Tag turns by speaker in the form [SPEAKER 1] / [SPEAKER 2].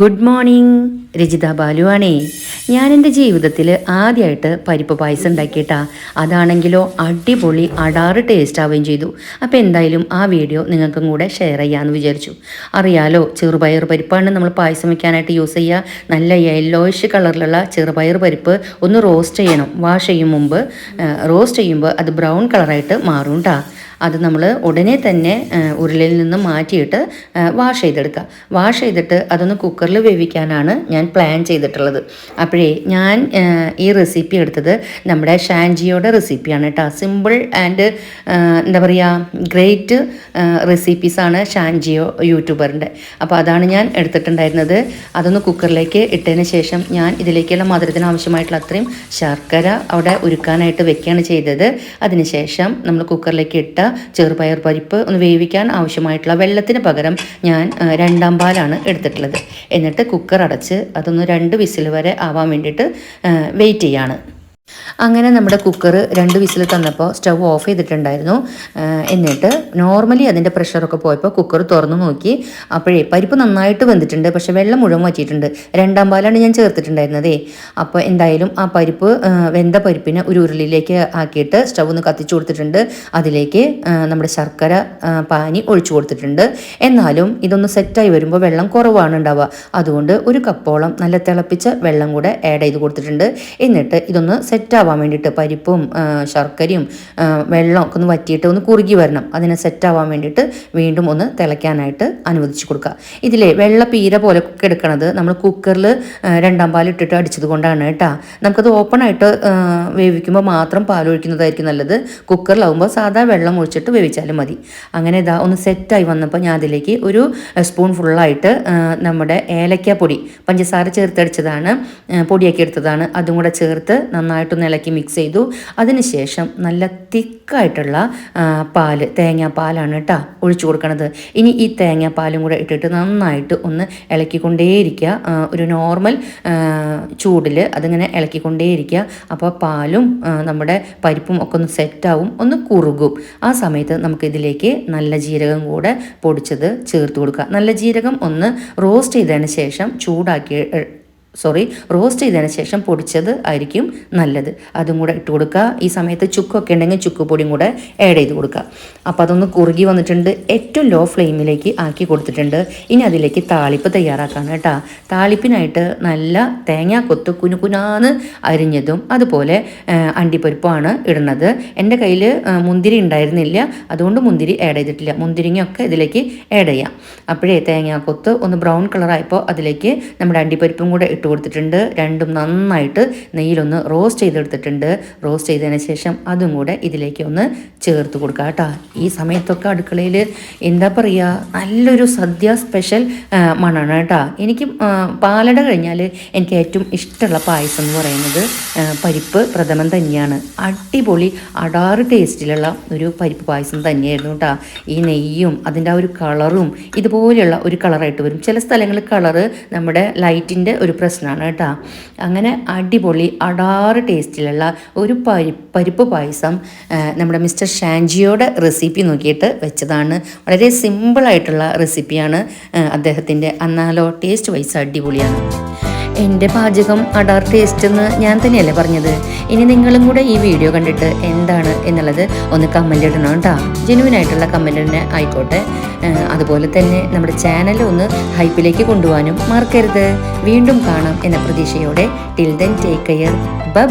[SPEAKER 1] Good morning Rajitha ബാലുവാണേ. ഞാൻ എന്റെ ജീവിതത്തിൽ ആദ്യമായിട്ട് പരിപ്പ് പായസം ഉണ്ടാക്കിയിട്ടാ അതാണെങ്കിലോ അടിപൊളി അടാറ് ടേസ്റ്റ് ആവുകയും ചെയ്തു. അപ്പോൾ എന്തായാലും ആ വീഡിയോ നിങ്ങൾക്കും കൂടെ ഷെയർ ചെയ്യാമെന്ന് വിചാരിച്ചു. അറിയാലോ ചെറുപയർ പരിപ്പാണ് നമ്മൾ പായസം വയ്ക്കാനായിട്ട് യൂസ് ചെയ്യുക നല്ല യെല്ലോയിഷ് കളറിലുള്ള ചെറുപയർ പരിപ്പ് ഒന്ന് റോസ്റ്റ് ചെയ്യണം. വാഷ് ചെയ്യും മുമ്പ് റോസ്റ്റ് ചെയ്യുമ്പോൾ അത് ബ്രൗൺ കളറായിട്ട് മാറും കേട്ടോ അത് നമ്മൾ ഉടനെ തന്നെ ഉരുളിൽ നിന്ന് മാറ്റിയിട്ട് വാഷ് ചെയ്തെടുക്കുക. വാഷ് ചെയ്തിട്ട് അതൊന്ന് കുക്കറിൽ വേവിക്കാനാണ് ഞാൻ പ്ലാൻ ചെയ്തിട്ടുള്ളത്. അപ്പോഴേ ഞാൻ ഈ റെസിപ്പി എടുത്തത് നമ്മുടെ ഷാൻജിയോടെ റെസിപ്പിയാണ് കേട്ടോ. സിമ്പിൾ ആൻഡ് എന്താ പറയുക ഗ്രേറ്റ് റെസിപ്പീസാണ് ഷാൻജിയോ യൂട്യൂബറിന്റെ. അപ്പോൾ അതാണ് ഞാൻ എടുത്തിട്ടുണ്ടായിരുന്നത്. അതൊന്ന് കുക്കറിലേക്ക് ഇട്ടതിന് ശേഷം ഞാൻ ഇതിലേക്കുള്ള മധുരത്തിന് ആവശ്യമായിട്ടുള്ള അത്രയും ശർക്കര അവിടെ ഉരുക്കാനായിട്ട് വെക്കുകയാണ് ചെയ്തത്. അതിനുശേഷം നമ്മൾ കുക്കറിലേക്ക് ഇട്ട ചെറുപയർ പരിപ്പ് ഒന്ന് വേവിക്കാൻ ആവശ്യമായിട്ടുള്ള വെള്ളത്തിന് പകരം ഞാൻ രണ്ടാം പാലാണ് എടുത്തിട്ടുള്ളത്. എന്നിട്ട് കുക്കർ അടച്ച് അതൊന്ന് രണ്ട് വിസിൽ വരെ ആവാൻ വേണ്ടിയിട്ട് വെയിറ്റ് ചെയ്യാണ്. അങ്ങനെ നമ്മുടെ കുക്കർ രണ്ട് വിസിൽ തന്നപ്പോൾ സ്റ്റൗ ഓഫ് ചെയ്തിട്ടുണ്ടായിരുന്നു. എന്നിട്ട് നോർമലി അതിന്റെ പ്രഷറൊക്കെ പോയപ്പോൾ കുക്കർ തുറന്നു നോക്കി. അപ്പോഴേ പരിപ്പ് നന്നായിട്ട് വെന്തിട്ടുണ്ട്. പക്ഷേ വെള്ളം മുഴുവൻ വറ്റിയിട്ടുണ്ട്. രണ്ടാം പാലാണ് ഞാൻ ചേർത്തിട്ടുണ്ടായിരുന്നതേ. അപ്പോൾ എന്തായാലും ആ പരിപ്പ് വെന്ത പരിപ്പിനെ ഒരു ഉരുളിയിലേക്ക് ആക്കിയിട്ട് സ്റ്റൗ ഒന്ന് കത്തിച്ചു കൊടുത്തിട്ടുണ്ട്. അതിലേക്ക് നമ്മുടെ ശർക്കര പാനി ഒഴിച്ചു കൊടുത്തിട്ടുണ്ട്. എന്നാലും ഇതൊന്ന് സെറ്റായി വരുമ്പോൾ വെള്ളം കുറവാണ് ഉണ്ടാവുക. അതുകൊണ്ട് ഒരു കപ്പോളം നല്ല തിളപ്പിച്ച വെള്ളം കൂടെ ആഡ് ചെയ്ത് കൊടുത്തിട്ടുണ്ട്. എന്നിട്ട് ഇതൊന്ന് സെറ്റാവാൻ വേണ്ടിയിട്ട് പരിപ്പും ശർക്കരയും വെള്ളം ഒക്കെ ഒന്ന് വറ്റിയിട്ട് ഒന്ന് കുറുകി വരണം. അതിനെ സെറ്റ് ആവാൻ വേണ്ടിയിട്ട് വീണ്ടും ഒന്ന് തിളയ്ക്കാനായിട്ട് അനുവദിച്ചു കൊടുക്കുക. ഇതിലെ വെള്ള പീര പോലെ എടുക്കണത് നമ്മൾ കുക്കറിൽ രണ്ടാം പാൽ ഇട്ടിട്ട് അടിച്ചത് കൊണ്ടാണ് കേട്ടോ. നമുക്കത് ഓപ്പൺ ആയിട്ട് വേവിക്കുമ്പോൾ മാത്രം പാൽ ഒഴിക്കുന്നതായിരിക്കും നല്ലത്. കുക്കറിലാവുമ്പോൾ സാധാ വെള്ളം ഒഴിച്ചിട്ട് വേവിച്ചാലും മതി. അങ്ങനെ ഇതാ ഒന്ന് സെറ്റായി വന്നപ്പോൾ ഞാൻ അതിലേക്ക് ഒരു സ്പൂൺ ഫുള്ളായിട്ട് നമ്മുടെ ഏലക്ക പൊടി പഞ്ചസാര ചേർത്തടിച്ചതാണ് പൊടിയാക്കി എടുത്തതാണ്. അതും കൂടെ ചേർത്ത് നന്നായിട്ടൊന്ന് ഇളക്കി മിക്സ് ചെയ്തു. അതിനുശേഷം നല്ല തിക്കായിട്ടുള്ള പാൽ തേങ്ങാപ്പാലാണ് കേട്ടോ ഒഴിച്ചു കൊടുക്കണത്. ഇനി ഈ തേങ്ങാപ്പാലും കൂടെ ഇട്ടിട്ട് നന്നായിട്ട് ഒന്ന് ഇളക്കിക്കൊണ്ടേയിരിക്കുക. ഒരു നോർമൽ ചൂടിൽ അതിങ്ങനെ ഇളക്കിക്കൊണ്ടേയിരിക്കുക. അപ്പോൾ പാലും നമ്മുടെ പരിപ്പും ഒക്കെ ഒന്ന് സെറ്റാവും ഒന്ന് കുറുകും. ആ സമയത്ത് നമുക്കിതിലേക്ക് നല്ല ജീരകം കൂടെ പൊടിച്ചത് ചേർത്ത് കൊടുക്കുക. നല്ല ജീരകം ഒന്ന് റോസ്റ്റ് ചെയ്തതിന് ശേഷം ചൂടാക്കി സോറി റോസ്റ്റ് ചെയ്തതിന് ശേഷം പൊടിച്ചത് ആയിരിക്കും നല്ലത്. അതും കൂടെ ഇട്ട് കൊടുക്കുക ഈ സമയത്ത് ചുക്കൊക്കെ ഉണ്ടെങ്കിൽ ചുക്ക് പൊടിയും കൂടെ ആഡ് ചെയ്ത് കൊടുക്കുക അപ്പോൾ അതൊന്ന് കുറുകി വന്നിട്ടുണ്ട്. ഏറ്റവും ലോ ഫ്ലെയിമിലേക്ക് ആക്കി കൊടുത്തിട്ടുണ്ട്. ഇനി അതിലേക്ക് താളിപ്പ് തയ്യാറാക്കാണ് കേട്ടോ. താളിപ്പിനായിട്ട് നല്ല തേങ്ങ കൊത്ത് കുനു കുനാന്ന് അരിഞ്ഞതും അതുപോലെ അണ്ടിപ്പരിപ്പാണ് ഇടുന്നത്. എന്റെ കയ്യിൽ മുന്തിരി ഉണ്ടായിരുന്നില്ല. അതുകൊണ്ട് മുന്തിരി ആഡ് ചെയ്തിട്ടില്ല. മുന്തിരിങ്ങയൊക്കെ ഇതിലേക്ക് ആഡ് ചെയ്യാം. അപ്പോഴേ തേങ്ങാക്കൊത്ത് ഒന്ന് ബ്രൗൺ കളറായപ്പോൾ അതിലേക്ക് നമ്മുടെ അണ്ടിപ്പരിപ്പും കൂടെ ഇട്ട് കൊടുത്തിട്ടുണ്ട് രണ്ടും നന്നായിട്ട് നെയ്യിലൊന്ന് റോസ്റ്റ് ചെയ്തെടുത്തിട്ടുണ്ട്. റോസ്റ്റ് ചെയ്തതിന് ശേഷം അതും കൂടെ ഇതിലേക്ക് ഒന്ന് ചേർത്ത് കൊടുക്കുക കേട്ടോ. ഈ സമയത്തൊക്കെ അടുക്കളയിൽ എന്താ പറയുക നല്ലൊരു സദ്യ സ്പെഷ്യൽ മണ്ണാണ് കേട്ടോ. എനിക്ക് പാലട കഴിഞ്ഞാൽ എനിക്ക് ഏറ്റവും ഇഷ്ടമുള്ള പായസം എന്ന് പറയുന്നത് പരിപ്പ് പ്രഥമൻ തന്നെയാണ്. അടിപൊളി അടാറ് ടേസ്റ്റിലുള്ള ഒരു പരിപ്പ് പായസം തന്നെയായിരുന്നു കേട്ടോ. ഈ നെയ്യും അതിന്റെ ആ ഒരു കളറും ഇതുപോലെയുള്ള ഒരു കളറായിട്ട് വരും. ചില സ്ഥലങ്ങളിൽ കളറ് നമ്മുടെ ലൈറ്റിന്റെ ഒരു പ്രശ്നമാണ് കേട്ടോ. അങ്ങനെ അടിപൊളി അടാറ് ടേസ്റ്റിലുള്ള ഒരു പരി പരിപ്പ് പായസം നമ്മുടെ മിസ്റ്റർ ഷാൻജിയോടെ റെസിപ്പി നോക്കിയിട്ട് വെച്ചതാണ്. വളരെ സിമ്പിളായിട്ടുള്ള റെസിപ്പിയാണ് അദ്ദേഹത്തിന്റെ അന്നാലോ ടേസ്റ്റ് വൈസ് അടിപൊളിയാണ്. എന്റെ പാചകം അടാർ ടേസ്റ്റ് എന്ന് ഞാൻ തന്നെയല്ലേ പറഞ്ഞത്? ഇനി നിങ്ങളും കൂടെ ഈ വീഡിയോ കണ്ടിട്ട് എന്താണ് എന്നുള്ളത് ഒന്ന് കമന്റ് ഇടണം കേട്ടോ. ജെനുവിൻ ആയിട്ടുള്ള കമന്റ് തന്നെ ആയിക്കോട്ടെ. അതുപോലെ തന്നെ നമ്മുടെ ചാനൽ ഒന്ന് ഹൈപ്പിലേക്ക് കൊണ്ടുപോകാനും മറക്കരുത്. വീണ്ടും കാണാം എന്ന പ്രതീക്ഷയോടെ. Till then take care bye